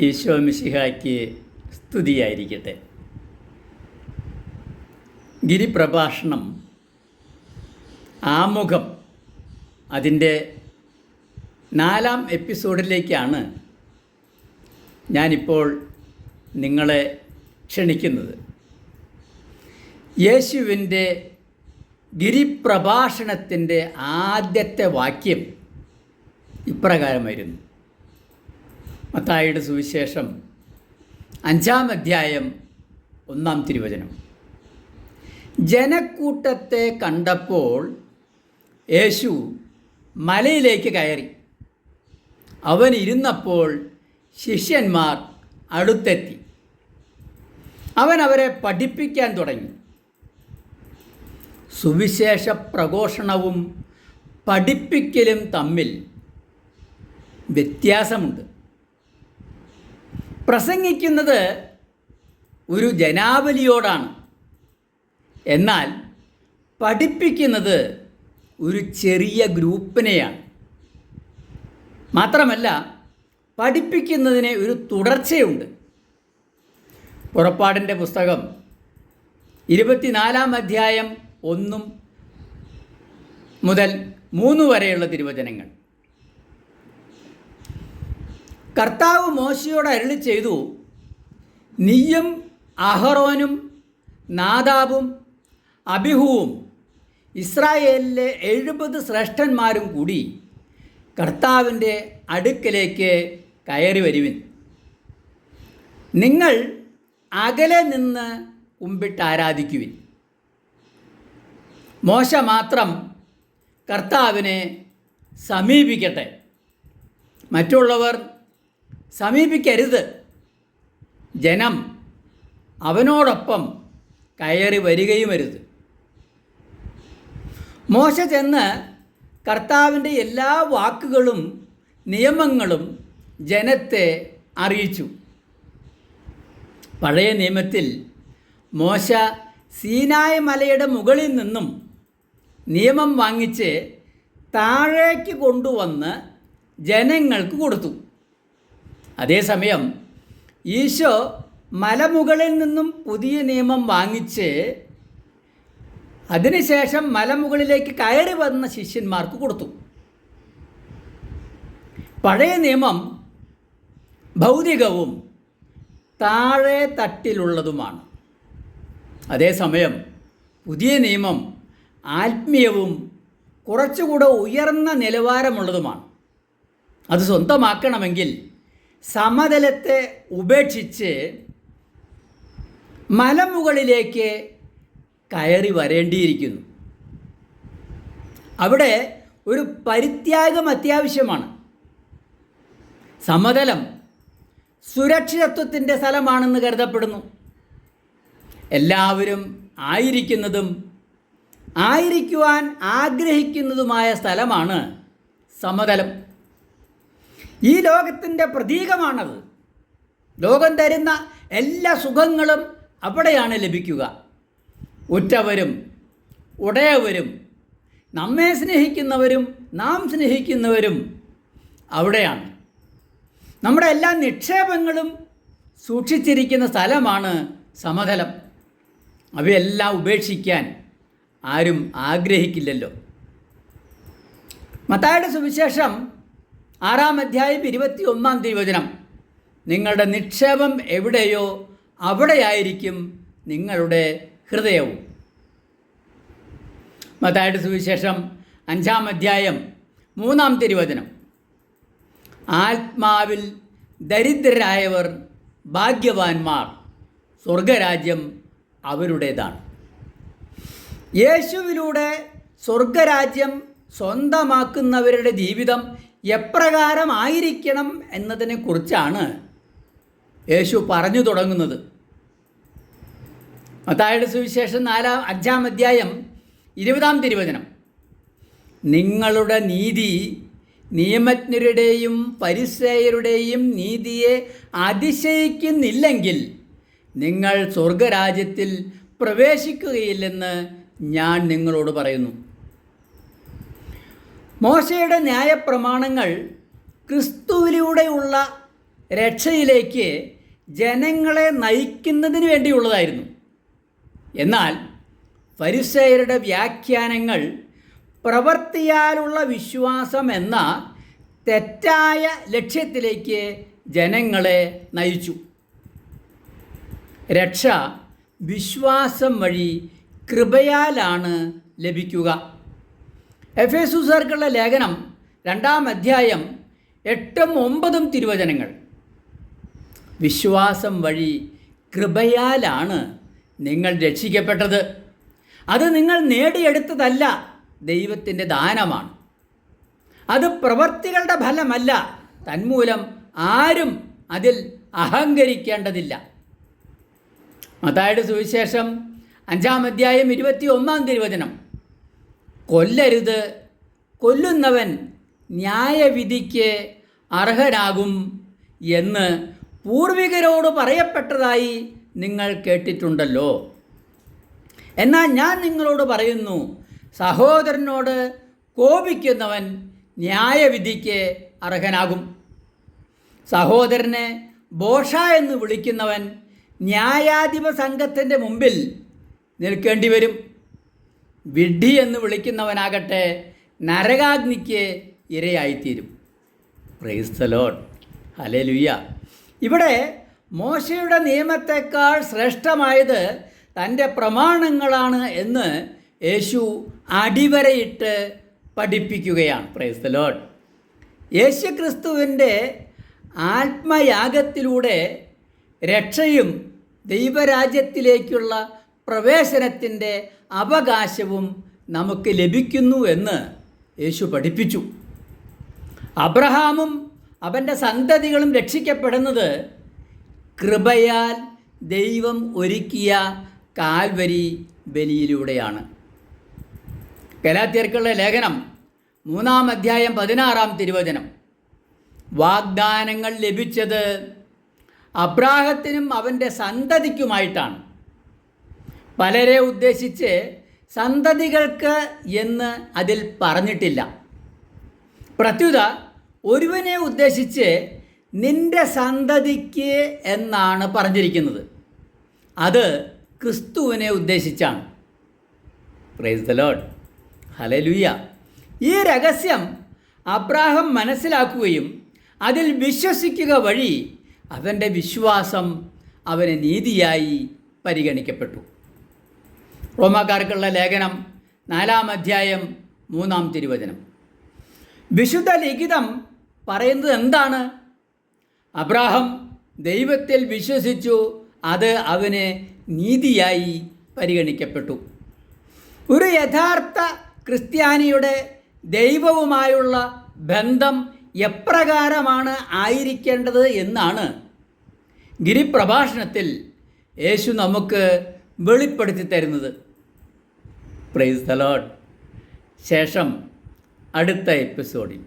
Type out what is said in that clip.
ഈശോ മിശിഹായ്ക്ക് സ്തുതിയായിരിക്കട്ടെ. ഗിരിപ്രഭാഷണം ആമുഖം അതിന്റെ നാലാം എപ്പിസോഡിലേക്കാണ് ഞാനിപ്പോൾ നിങ്ങളെ ക്ഷണിക്കുന്നത്. യേശുവിന്റെ ഗിരിപ്രഭാഷണത്തിന്റെ ആദ്യത്തെ വാക്യം ഇപ്രകാരമായിരുന്നു. മത്തായിയുടെ സുവിശേഷം അഞ്ചാം അധ്യായം ഒന്നാം തിരുവചനം. ജനക്കൂട്ടത്തെ കണ്ടപ്പോൾ യേശു മലയിലേക്ക് കയറി. അവൻ ഇരുന്നപ്പോൾ ശിഷ്യന്മാർ അടുത്തെത്തി. അവൻ അവരെ പഠിപ്പിക്കാൻ തുടങ്ങി. സുവിശേഷ പ്രഘോഷണവും പഠിപ്പിക്കലും തമ്മിൽ വ്യത്യാസമുണ്ട്. പ്രസംഗിക്കുന്നത് ഒരു ജനാവലിയോടാണ്. എന്നാൽ പഠിപ്പിക്കുന്നത് ഒരു ചെറിയ ഗ്രൂപ്പിനെയാണ്. മാത്രമല്ല പഠിപ്പിക്കുന്നതിന് ഒരു തുടർച്ചയുണ്ട്. പുറപ്പാടിന്റെ പുസ്തകം ഇരുപത്തിനാലാം അധ്യായം ഒന്നും മുതൽ മൂന്ന് വരെയുള്ള തിരുവചനങ്ങൾ. കർത്താവ് മോശയോട് അരുളി ചെയ്തു നീയും അഹറോനും നാദാബും അബിഹുവും ഇസ്രായേലിലെ എഴുപത് ശ്രേഷ്ഠന്മാരും കൂടി കർത്താവിന്റെ അടുക്കലേക്ക് കയറി വരുവിൻ. നിങ്ങൾ അകലെ നിന്ന് കുമ്പിട്ട് ആരാധിക്കുവിൻ. മോശ മാത്രം കർത്താവിനെ സമീപിക്കട്ടെ. മറ്റുള്ളവർ സമീപിക്കരുത്. ജനം അവനോടൊപ്പം കയറി വരികയും അരുത്. മോശ ചെന്ന് കർത്താവിന്റെ എല്ലാ വാക്കുകളും നിയമങ്ങളും ജനത്തെ അറിയിച്ചു. പഴയ നിയമത്തിൽ മോശ സീനായ മലയുടെ മുകളിൽ നിന്നും നിയമം വാങ്ങിച്ച് താഴേക്ക് കൊണ്ടുവന്ന് ജനങ്ങൾക്ക് കൊടുത്തു. അതേസമയം ഈശോ മലമുകളിൽ നിന്നും പുതിയ നിയമം വാങ്ങിച്ച് അതിനുശേഷം മലമുകളിലേക്ക് കയറി വന്ന ശിഷ്യന്മാർക്ക് കൊടുത്തു. പഴയ നിയമം ഭൗതികവും താഴെ തട്ടിലുള്ളതുമാണ്. അതേസമയം പുതിയ നിയമം ആത്മീയവും കുറച്ചുകൂടെ ഉയർന്ന നിലവാരമുള്ളതുമാണ്. അത് സ്വന്തമാക്കണമെങ്കിൽ സമതലത്തെ ഉപേക്ഷിച്ച് മലമുകളിലേക്ക് കയറി വരേണ്ടിയിരിക്കുന്നു. അവിടെ ഒരു പരിത്യാഗം അത്യാവശ്യമാണ്. സമതലം സുരക്ഷിതത്വത്തിന്റെ സ്ഥലമാണെന്ന് കരുതപ്പെടുന്നു. എല്ലാവരും ആയിരിക്കുന്നതും ആയിരിക്കുവാൻ ആഗ്രഹിക്കുന്നതുമായ സ്ഥലമാണ് സമതലം. ഈ ലോകത്തിന്റെ പ്രതീകമാണത്. ലോകം തരുന്ന എല്ലാ സുഖങ്ങളും അവിടെയാണ് ലഭിക്കുക. ഉറ്റവരും ഉടയവരും നമ്മെ സ്നേഹിക്കുന്നവരും നാം സ്നേഹിക്കുന്നവരും അവിടെയാണ്. നമ്മുടെ എല്ലാ നിക്ഷേപങ്ങളും സൂക്ഷിച്ചിരിക്കുന്ന സ്ഥലമാണ് സമതലം. അവയെല്ലാം ഉപേക്ഷിക്കാൻ ആരും ആഗ്രഹിക്കില്ലല്ലോ. മത്തായുടെ സുവിശേഷം ആറാം അധ്യായം ഇരുപത്തി ഒന്നാം തിരുവചനം. നിങ്ങളുടെ നിക്ഷേപം എവിടെയോ അവിടെയായിരിക്കും നിങ്ങളുടെ ഹൃദയവും. മത്തായുടെ സുവിശേഷം അഞ്ചാം അധ്യായം മൂന്നാം തിരുവചനം. ആത്മാവിൽ ദരിദ്രരായവർ ഭാഗ്യവാന്മാർ സ്വർഗരാജ്യം അവരുടേതാണ്. യേശുവിലൂടെ സ്വർഗരാജ്യം സ്വന്തമാക്കുന്നവരുടെ ജീവിതം എപ്രകാരമായിരിക്കണം എന്നതിനെക്കുറിച്ചാണ് യേശു പറഞ്ഞു തുടങ്ങുന്നത്. മത്തായുടെ സുവിശേഷം നാലാം അഞ്ചാം അധ്യായം ഇരുപതാം തിരുവചനം. നിങ്ങളുടെ നീതി നിയമജ്ഞരുടെയും പരിസേയരുടെയും നീതിയെ അതിശയിക്കുന്നില്ലെങ്കിൽ നിങ്ങൾ സ്വർഗരാജ്യത്തിൽ പ്രവേശിക്കുകയില്ലെന്ന് ഞാൻ നിങ്ങളോട് പറയുന്നു. മോശയുടെ ന്യായപ്രമാണങ്ങൾ ക്രിസ്തുവിലൂടെയുള്ള രക്ഷയിലേക്ക് ജനങ്ങളെ നയിക്കുന്നതിന് വേണ്ടിയുള്ളതായിരുന്നു. എന്നാൽ പരിസയരുടെ വ്യാഖ്യാനങ്ങൾ പ്രവർത്തിയാലുള്ള വിശ്വാസം എന്ന തെറ്റായ ലക്ഷ്യത്തിലേക്ക് ജനങ്ങളെ നയിച്ചു. രക്ഷ വിശ്വാസം വഴി കൃപയാലാണ് ലഭിക്കുക. എഫ് എസുസാർക്കുള്ള ലേഖനം രണ്ടാം അധ്യായം എട്ടും ഒമ്പതും തിരുവചനങ്ങൾ. വിശ്വാസം വഴി കൃപയാലാണ് നിങ്ങൾ രക്ഷിക്കപ്പെട്ടത്. അത് നിങ്ങൾ നേടിയെടുത്തതല്ല ദൈവത്തിന്റെ ദാനമാണ്. അത് പ്രവർത്തികളുടെ ഫലമല്ല തന്മൂലം ആരും അതിൽ അഹങ്കരിക്കേണ്ടതില്ല. മതായുടെ സുവിശേഷം അഞ്ചാം അധ്യായം ഇരുപത്തി ഒന്നാം തിരുവചനം. കൊല്ലരുത്. കൊല്ലുന്നവൻ ന്യായവിധിക്ക് അർഹരാകും എന്ന് പൂർവികരോട് പറയപ്പെട്ടതായി നിങ്ങൾ കേട്ടിട്ടുണ്ടല്ലോ. എന്നാൽ ഞാൻ നിങ്ങളോട് പറയുന്നു സഹോദരനോട് കോപിക്കുന്നവൻ ന്യായവിധിക്ക് അർഹനാകും. സഹോദരനെ ബോഷ എന്ന് വിളിക്കുന്നവൻ ന്യായാധിപ സംഘത്തിന്റെ മുമ്പിൽ നിൽക്കേണ്ടി വരും. വിഡ്ഢി എന്ന് വിളിക്കുന്നവനാകട്ടെ നരകാഗ്നിക്ക് ഇരയായിത്തീരും. Praise the Lord hallelujah ഇവിടെ മോശയുടെ നിയമത്തെക്കാൾ ശ്രേഷ്ഠമായത് തന്റെ പ്രമാണങ്ങളാണ് എന്ന് യേശു അടിവരയിട്ട് പഠിപ്പിക്കുകയാണ്. പ്രൈസ് ദ ലോഡ് യേശു ക്രിസ്തുവിന്റെ ആത്മയാഗത്തിലൂടെ രക്ഷയും ദൈവരാജ്യത്തിലേക്കുള്ള പ്രവേശനത്തിന്റെ അവകാശവും നമുക്ക് ലഭിക്കുന്നു എന്ന് യേശു പഠിപ്പിച്ചു. അബ്രഹാമും അവന്റെ സന്തതികളും രക്ഷിക്കപ്പെടുന്നത് കൃപയാൽ ദൈവം ഒരുക്കിയ കാൽവരി ബലിയിലൂടെയാണ്. ഗലാത്യർക്കുള്ള ലേഖനം മൂന്നാം അധ്യായം പതിനാറാം തിരുവചനം. വാഗ്ദാനങ്ങൾ ലഭിച്ചത് അബ്രാഹത്തിനും അവന്റെ സന്തതിക്കുമായിട്ടാണ്. പലരെ ഉദ്ദേശിച്ച് സന്തതികൾക്ക് എന്ന് അതിൽ പറഞ്ഞിട്ടില്ല. പ്രത്യുത ഒരുവനെ ഉദ്ദേശിച്ച് നിന്റെ സന്തതിക്ക് എന്നാണ് പറഞ്ഞിരിക്കുന്നത്. അത് ക്രിസ്തുവിനെ ഉദ്ദേശിച്ചാണ്. പ്രൈസ് ദ ലോഡ് ഹലലുയ്യ ഈ രഹസ്യം അബ്രാഹം മനസ്സിലാക്കുകയും അതിൽ വിശ്വസിക്കുക വഴി അവന്റെ വിശ്വാസം അവന് നീതിയായി പരിഗണിക്കപ്പെട്ടു. റോമാക്കാർക്കുള്ള ലേഖനം നാലാം അധ്യായം മൂന്നാം തിരുവചനം. വിശുദ്ധ ലിഖിതം പറയുന്നത് എന്താണ്? അബ്രാഹം ദൈവത്തിൽ വിശ്വസിച്ചു അത് അവന് നീതിയായി പരിഗണിക്കപ്പെട്ടു. ഒരു യഥാർത്ഥ ക്രിസ്ത്യാനിയുടെ ദൈവവുമായുള്ള ബന്ധം എപ്രകാരമാണ് ആയിരിക്കേണ്ടത് എന്നാണ് ഗിരിപ്രഭാഷണത്തിൽ യേശു നമുക്ക് വെളിപ്പെടുത്തി തരുന്നത്. പ്രൈസ് ദ ലോഡ് ശേഷം അടുത്ത എപ്പിസോഡിൽ